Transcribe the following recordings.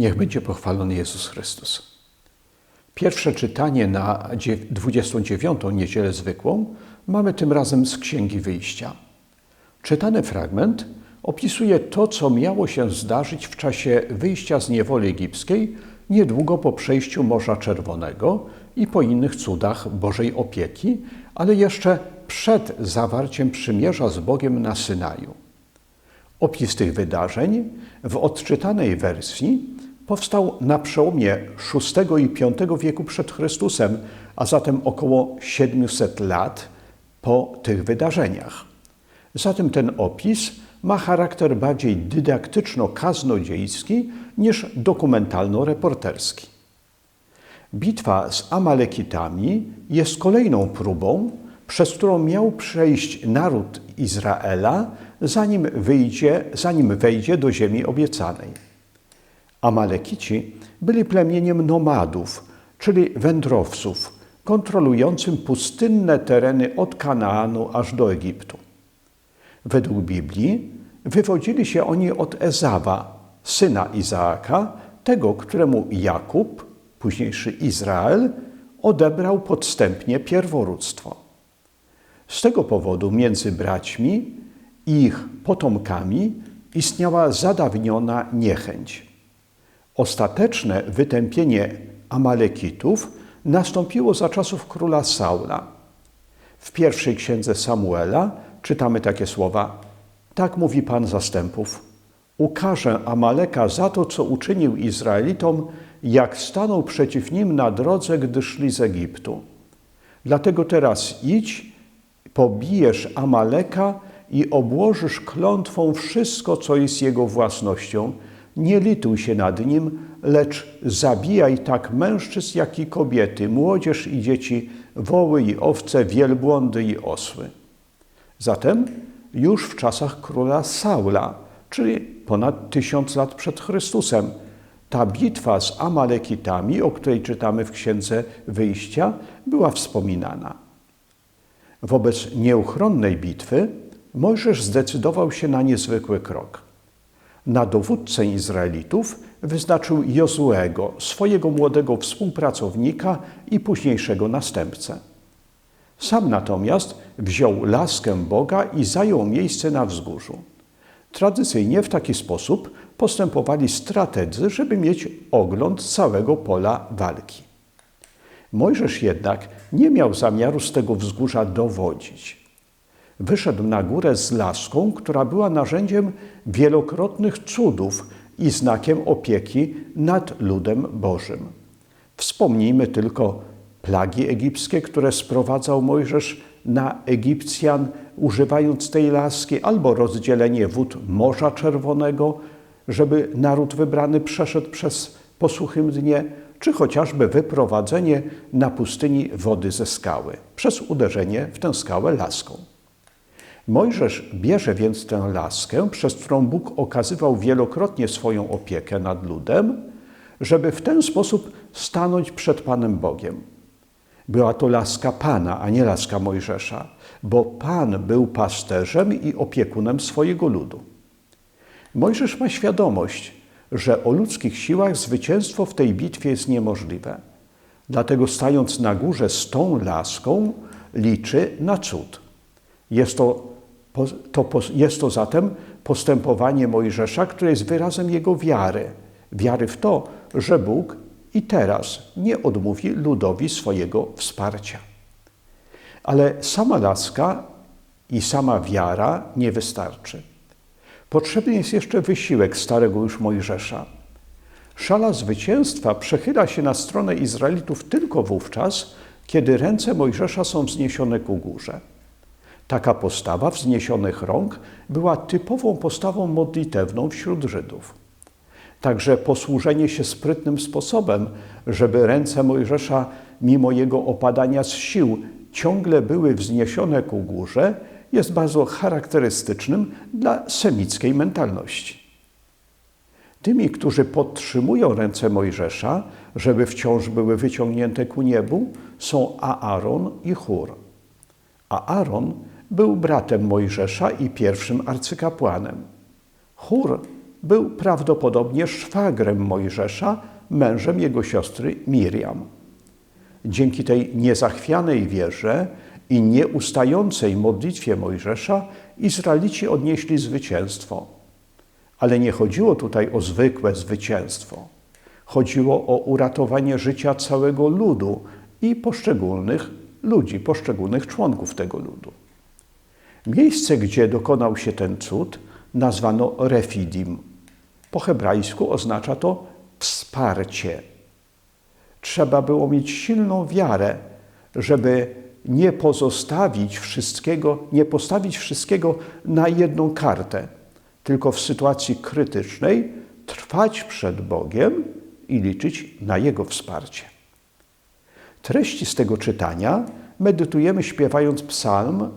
Niech będzie pochwalony Jezus Chrystus. Pierwsze czytanie na 29. niedzielę zwykłą mamy tym razem z Księgi Wyjścia. Czytany fragment opisuje to, co miało się zdarzyć w czasie wyjścia z niewoli egipskiej, niedługo po przejściu Morza Czerwonego i po innych cudach Bożej opieki, ale jeszcze przed zawarciem przymierza z Bogiem na Synaju. Opis tych wydarzeń w odczytanej wersji powstał na przełomie VI i V wieku przed Chrystusem, a zatem około 700 lat po tych wydarzeniach. Zatem ten opis ma charakter bardziej dydaktyczno-kaznodziejski niż dokumentalno-reporterski. Bitwa z Amalekitami jest kolejną próbą, przez którą miał przejść naród Izraela, zanim, wyjdzie, zanim wejdzie do ziemi obiecanej. Amalekici byli plemieniem nomadów, czyli wędrowców, kontrolującym pustynne tereny od Kanaanu aż do Egiptu. Według Biblii wywodzili się oni od Ezawa, syna Izaaka, tego, któremu Jakub, późniejszy Izrael, odebrał podstępnie pierworództwo. Z tego powodu między braćmi i ich potomkami istniała zadawniona niechęć. Ostateczne wytępienie Amalekitów nastąpiło za czasów króla Saula. W pierwszej księdze Samuela czytamy takie słowa: Tak mówi Pan zastępów: Ukażę Amaleka za to, co uczynił Izraelitom, jak stanął przeciw nim na drodze, gdy szli z Egiptu. Dlatego teraz idź, pobijesz Amaleka i obłożysz klątwą wszystko, co jest jego własnością. Nie lituj się nad nim, lecz zabijaj tak mężczyzn, jak i kobiety, młodzież i dzieci, woły i owce, wielbłądy i osły. Zatem już w czasach króla Saula, czyli ponad tysiąc lat przed Chrystusem, ta bitwa z Amalekitami, o której czytamy w Księdze Wyjścia, była wspominana. Wobec nieuchronnej bitwy Mojżesz zdecydował się na niezwykły krok. Na dowódcę Izraelitów wyznaczył Jozuego, swojego młodego współpracownika i późniejszego następcę. Sam natomiast wziął laskę Boga i zajął miejsce na wzgórzu. Tradycyjnie w taki sposób postępowali strategzy, żeby mieć ogląd całego pola walki. Mojżesz jednak nie miał zamiaru z tego wzgórza dowodzić. Wyszedł na górę z laską, która była narzędziem wielokrotnych cudów i znakiem opieki nad ludem Bożym. Wspomnijmy tylko plagi egipskie, które sprowadzał Mojżesz na Egipcjan, używając tej laski, albo rozdzielenie wód Morza Czerwonego, żeby naród wybrany przeszedł przez posuchym dnie, czy chociażby wyprowadzenie na pustyni wody ze skały przez uderzenie w tę skałę laską. Mojżesz bierze więc tę laskę, przez którą Bóg okazywał wielokrotnie swoją opiekę nad ludem, żeby w ten sposób stanąć przed Panem Bogiem. Była to laska Pana, a nie laska Mojżesza, bo Pan był pasterzem i opiekunem swojego ludu. Mojżesz ma świadomość, że o ludzkich siłach zwycięstwo w tej bitwie jest niemożliwe. Dlatego stając na górze z tą laską, liczy na cud. Jest to, to, jest to zatem postępowanie Mojżesza, które jest wyrazem jego wiary. Wiary w to, że Bóg i teraz nie odmówi ludowi swojego wsparcia. Ale sama laska i sama wiara nie wystarczy. Potrzebny jest jeszcze wysiłek starego już Mojżesza. Szala zwycięstwa przechyla się na stronę Izraelitów tylko wówczas, kiedy ręce Mojżesza są wzniesione ku górze. Taka postawa wzniesionych rąk była typową postawą modlitewną wśród Żydów. Także posłużenie się sprytnym sposobem, żeby ręce Mojżesza, mimo jego opadania z sił, ciągle były wzniesione ku górze, jest bardzo charakterystycznym dla semickiej mentalności. Tymi, którzy podtrzymują ręce Mojżesza, żeby wciąż były wyciągnięte ku niebu, są Aaron i Hur. Aaron był bratem Mojżesza i pierwszym arcykapłanem. Hur był prawdopodobnie szwagrem Mojżesza, mężem jego siostry Miriam. Dzięki tej niezachwianej wierze i nieustającej modlitwie Mojżesza Izraelici odnieśli zwycięstwo. Ale nie chodziło tutaj o zwykłe zwycięstwo. Chodziło o uratowanie życia całego ludu i poszczególnych ludzi, poszczególnych członków tego ludu. Miejsce, gdzie dokonał się ten cud, nazwano Refidim. Po hebrajsku oznacza to wsparcie. Trzeba było mieć silną wiarę, żeby nie pozostawić wszystkiego, nie postawić wszystkiego na jedną kartę, tylko w sytuacji krytycznej trwać przed Bogiem i liczyć na Jego wsparcie. Treści z tego czytania medytujemy śpiewając psalm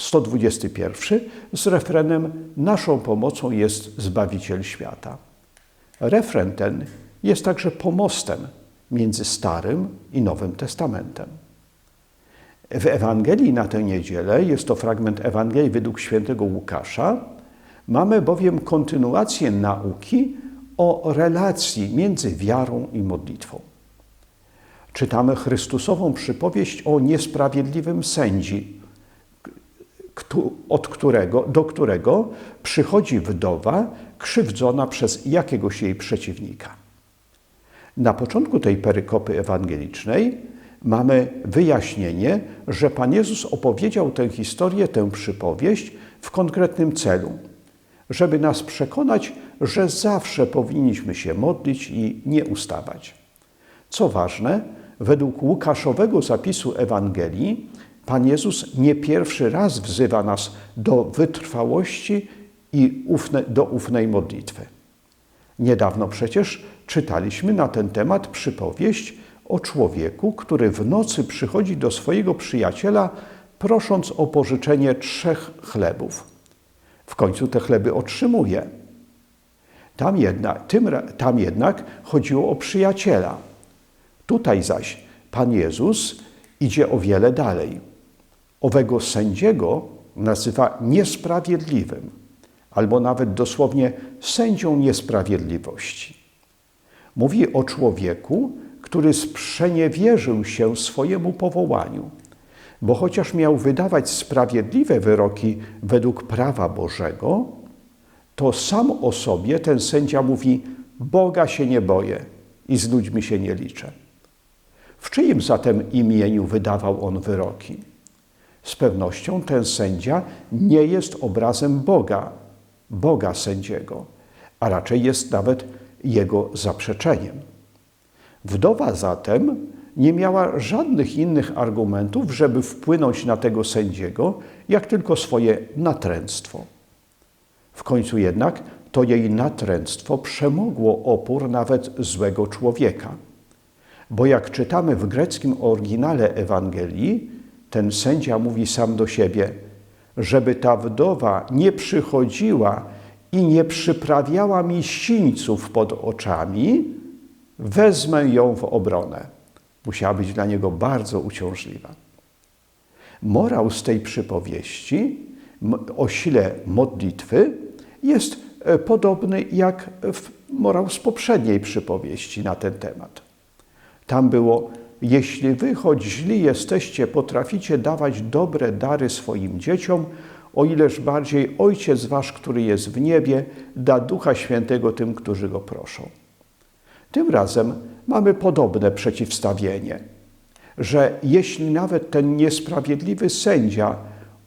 121 z refrenem Naszą pomocą jest Zbawiciel świata. Refren ten jest także pomostem między Starym i Nowym Testamentem. W Ewangelii na tę niedzielę, jest to fragment Ewangelii według świętego Łukasza, mamy bowiem kontynuację nauki o relacji między wiarą i modlitwą. Czytamy Chrystusową przypowieść o niesprawiedliwym sędzi, od którego, do którego przychodzi wdowa krzywdzona przez jakiegoś jej przeciwnika. Na początku tej perykopy ewangelicznej mamy wyjaśnienie, że Pan Jezus opowiedział tę historię, tę przypowieść w konkretnym celu, żeby nas przekonać, że zawsze powinniśmy się modlić i nie ustawać. Co ważne, według Łukaszowego zapisu Ewangelii, Pan Jezus nie pierwszy raz wzywa nas do wytrwałości i ufne, do ufnej modlitwy. Niedawno przecież czytaliśmy na ten temat przypowieść o człowieku, który w nocy przychodzi do swojego przyjaciela, prosząc o pożyczenie trzech chlebów. W końcu te chleby otrzymuje. Tam tym, tam jednak chodziło o przyjaciela. Tutaj zaś Pan Jezus idzie o wiele dalej. Owego sędziego nazywa niesprawiedliwym, albo nawet dosłownie sędzią niesprawiedliwości. Mówi o człowieku, który sprzeniewierzył się swojemu powołaniu, bo chociaż miał wydawać sprawiedliwe wyroki według prawa Bożego, to sam o sobie ten sędzia mówi: Boga się nie boję i z ludźmi się nie liczę. W czyim zatem imieniu wydawał on wyroki? Z pewnością ten sędzia nie jest obrazem Boga, Boga sędziego, a raczej jest nawet jego zaprzeczeniem. Wdowa zatem nie miała żadnych innych argumentów, żeby wpłynąć na tego sędziego, jak tylko swoje natręctwo. W końcu jednak to jej natręctwo przemogło opór nawet złego człowieka. Bo jak czytamy w greckim oryginale Ewangelii, ten sędzia mówi sam do siebie, żeby ta wdowa nie przychodziła i nie przyprawiała mi sińców pod oczami, wezmę ją w obronę. Musiała być dla niego bardzo uciążliwa. Morał z tej przypowieści o sile modlitwy jest e, podobny jak morał z poprzedniej przypowieści na ten temat. Tam było, jeśli wy, choć źli jesteście, potraficie dawać dobre dary swoim dzieciom, o ileż bardziej Ojciec Wasz, który jest w niebie, da Ducha Świętego tym, którzy Go proszą. Tym razem mamy podobne przeciwstawienie, że jeśli nawet ten niesprawiedliwy sędzia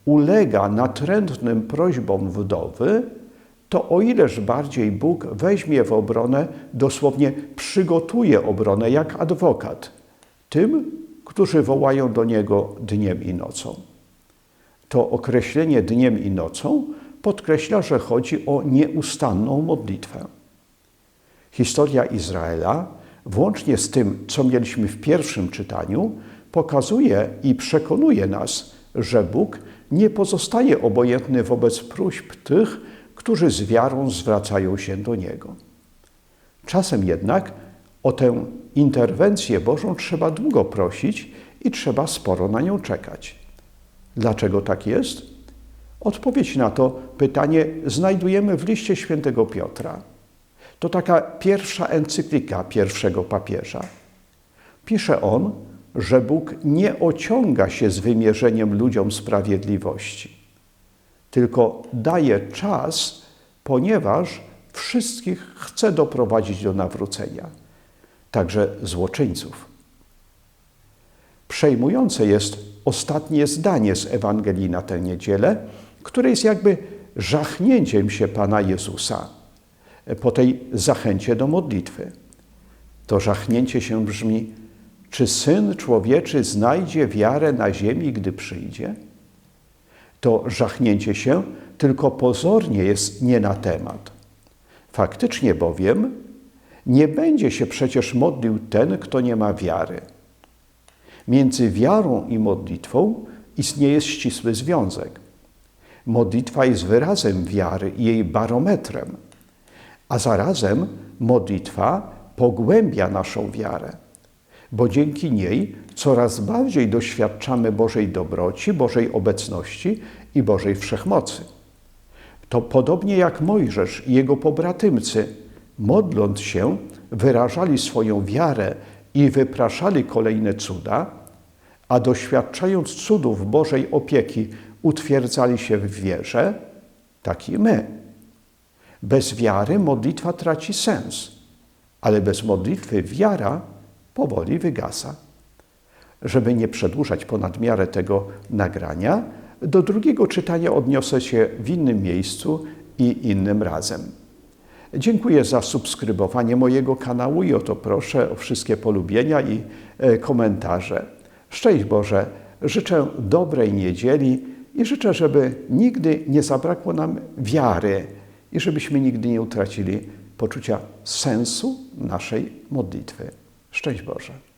ulega natrętnym prośbom wdowy, to o ileż bardziej Bóg weźmie w obronę, dosłownie przygotuje obronę jak adwokat tym, którzy wołają do Niego dniem i nocą. To określenie dniem i nocą podkreśla, że chodzi o nieustanną modlitwę. Historia Izraela, włącznie z tym, co mieliśmy w pierwszym czytaniu, pokazuje i przekonuje nas, że Bóg nie pozostaje obojętny wobec próśb tych, którzy z wiarą zwracają się do Niego. Czasem jednak o tę interwencję Bożą trzeba długo prosić i trzeba sporo na nią czekać. Dlaczego tak jest? Odpowiedź na to pytanie znajdujemy w liście świętego Piotra. To taka pierwsza encyklika pierwszego papieża. Pisze on, że Bóg nie ociąga się z wymierzeniem ludziom sprawiedliwości, tylko daje czas, ponieważ wszystkich chce doprowadzić do nawrócenia, także złoczyńców. Przejmujące jest ostatnie zdanie z Ewangelii na tę niedzielę, które jest jakby żachnięciem się Pana Jezusa po tej zachęcie do modlitwy. To żachnięcie się brzmi: Czy syn człowieczy znajdzie wiarę na ziemi, gdy przyjdzie? To żachnięcie się tylko pozornie jest nie na temat. Faktycznie bowiem nie będzie się przecież modlił ten, kto nie ma wiary. Między wiarą i modlitwą istnieje ścisły związek. Modlitwa jest wyrazem wiary i jej barometrem, a zarazem modlitwa pogłębia naszą wiarę, bo dzięki niej coraz bardziej doświadczamy Bożej dobroci, Bożej obecności i Bożej wszechmocy. To podobnie jak Mojżesz i jego pobratymcy, modląc się, wyrażali swoją wiarę i wypraszali kolejne cuda, a doświadczając cudów Bożej opieki, utwierdzali się w wierze, tak i my. Bez wiary modlitwa traci sens, ale bez modlitwy wiara powoli wygasa. Żeby nie przedłużać ponad miarę tego nagrania, do drugiego czytania odniosę się w innym miejscu i innym razem. Dziękuję za subskrybowanie mojego kanału i o to proszę o wszystkie polubienia i e, komentarze. Szczęść Boże, życzę dobrej niedzieli i życzę, żeby nigdy nie zabrakło nam wiary i żebyśmy nigdy nie utracili poczucia sensu naszej modlitwy. Szczęść Boże.